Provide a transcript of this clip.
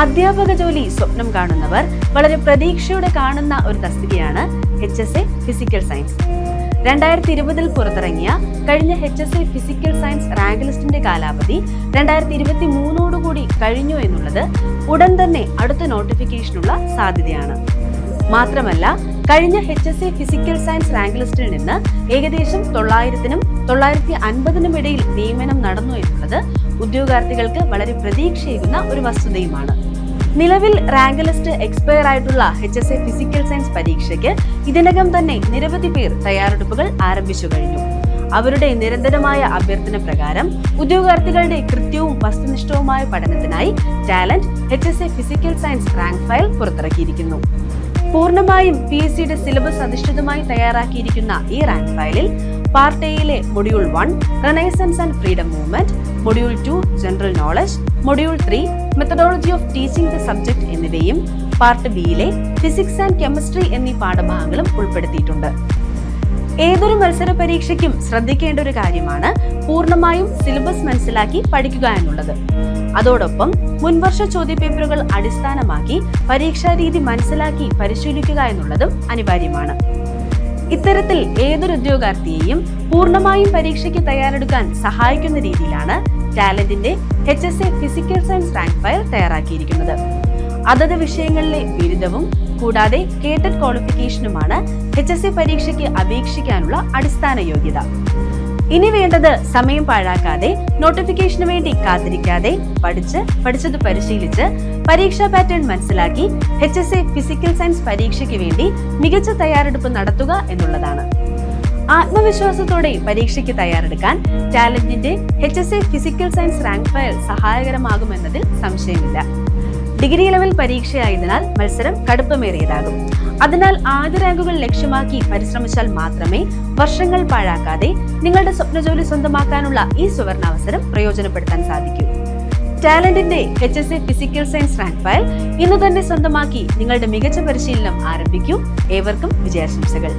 അധ്യാപക ജോലി സ്വപ്നം കാണുന്നവർ വളരെ പ്രതീക്ഷയോടെ കാണുന്ന ഒരു തസ്തികയാണ് H S A physical science രണ്ടായിരത്തി ഇരുപതിൽ പുറത്തിറങ്ങിയ കഴിഞ്ഞ H S A physical science rank ലിസ്റ്റിന്റെ കാലാവധി രണ്ടായിരത്തി ഇരുപത്തി മൂന്നോടുകൂടി കഴിഞ്ഞു എന്നുള്ളത് ഉടൻ തന്നെ അടുത്ത നോട്ടിഫിക്കേഷനുള്ള സാധ്യതയാണ്. മാത്രമല്ല കഴിഞ്ഞ H S A physical science rank ലിസ്റ്റിൽ നിന്ന് ഏകദേശം തൊള്ളായിരത്തിനും തൊള്ളായിരത്തി അൻപതിനും ഇടയിൽ നിയമനം നടന്നു എന്നുള്ളത് ഉദ്യോഗാർത്ഥികൾക്ക് വളരെ പ്രതീക്ഷയേകുന്ന ഒരു വസ്തുതയുമാണ്. നിലവിൽ റാങ്ക് ലിസ്റ്റ് എക്സ്പയർ ആയിട്ടുള്ള H S A physical science പരീക്ഷയ്ക്ക് ഇതിനകം തന്നെ നിരവധി പേർ തയ്യാറെടുപ്പുകൾ ആരംഭിച്ചു കഴിഞ്ഞു. അവരുടെ നിരന്തരമായ അഭ്യർത്ഥന പ്രകാരം ഉദ്യോഗാർത്ഥികളുടെ കൃത്യവും വസ്തുനിഷ്ഠവുമായ പഠനത്തിനായി talent H S A physical science rank file പുറത്തിറക്കിയിരിക്കുന്നു. പൂർണമായും പി എസ് സിയുടെ സിലബസ് അധിഷ്ഠിതമായി തയ്യാറാക്കിയിരിക്കുന്ന ഈ റാങ്ക് ഫയലിൽ പാർട്ട് എയിലെ module one renaissance and freedom movement module two general knowledge module three methodology of teaching the subject എന്നിവയും പാർട്ട് ബിയിലെ physics and chemistry എന്നീ പാഠഭാഗങ്ങളും ഉൾപ്പെടുത്തിയിട്ടുണ്ട്. ഏതൊരു മത്സര പരീക്ഷയ്ക്കും ശ്രദ്ധിക്കേണ്ട ഒരു കാര്യമാണ് പൂർണമായും സിലബസ് മനസ്സിലാക്കി പഠിക്കുക എന്നുള്ളത്. അതോടൊപ്പം മുൻവർഷ ചോദ്യപേപ്പറുകൾ അടിസ്ഥാനമാക്കി പരീക്ഷാ രീതി മനസ്സിലാക്കി പരിശീലിക്കുക എന്നുള്ളതും അനിവാര്യമാണ്. ഇത്തരത്തിൽ ഏതൊരു ഉദ്യോഗാർത്ഥിയെയും പൂർണമായും പരീക്ഷയ്ക്ക് തയ്യാറെടുക്കാൻ സഹായിക്കുന്ന രീതിയിലാണ് ടാലന്റിന്റെ H S A physical science rank file തയ്യാറാക്കിയിരിക്കുന്നത്. അതത് വിഷയങ്ങളിലെ ബിരുദവും കൂടാതെ കേട്ടഡ് ക്വാളിഫിക്കേഷനുമാണ് എച്ച് എസ് എ പരീക്ഷയ്ക്ക് അപേക്ഷിക്കാനുള്ള അടിസ്ഥാന യോഗ്യത. ഇനി വേണ്ടത് സമയം പാഴാക്കാതെ നോട്ടിഫിക്കേഷന് വേണ്ടി കാത്തിരിക്കാതെ പഠിച്ച് പഠിച്ചത് പരിശീലിച്ച് പരീക്ഷാ പാറ്റേൺ മനസ്സിലാക്കി H S A physical science പരീക്ഷയ്ക്ക് വേണ്ടി മികച്ച തയ്യാറെടുപ്പ് നടത്തുക എന്നുള്ളതാണ്. ആത്മവിശ്വാസത്തോടെ പരീക്ഷയ്ക്ക് തയ്യാറെടുക്കാൻ ടാലന്റിന്റെ H S A physical science rank file സഹായകരമാകുമെന്നതിൽ സംശയമില്ല. ഡിഗ്രി ലെവൽ പരീക്ഷയായതിനാൽ മത്സരം കടുപ്പമേറിയതാകും. അതിനാൽ ആദ്യ റാങ്കുകൾ ലക്ഷ്യമാക്കി പരിശ്രമിച്ചാൽ മാത്രമേ വർഷങ്ങൾ പാഴാക്കാതെ നിങ്ങളുടെ സ്വപ്നജോലി സ്വന്തമാക്കാനുള്ള ഈ സുവർണാവസരം പ്രയോജനപ്പെടുത്താൻ സാധിക്കൂ. ടാലന്റിന്റെ H S A physical science rank file ഇന്ന് തന്നെ സ്വന്തമാക്കി നിങ്ങളുടെ മികച്ച പരിശീലനം ആരംഭിക്കൂ. ഏവർക്കും വിജയാശംസകൾ.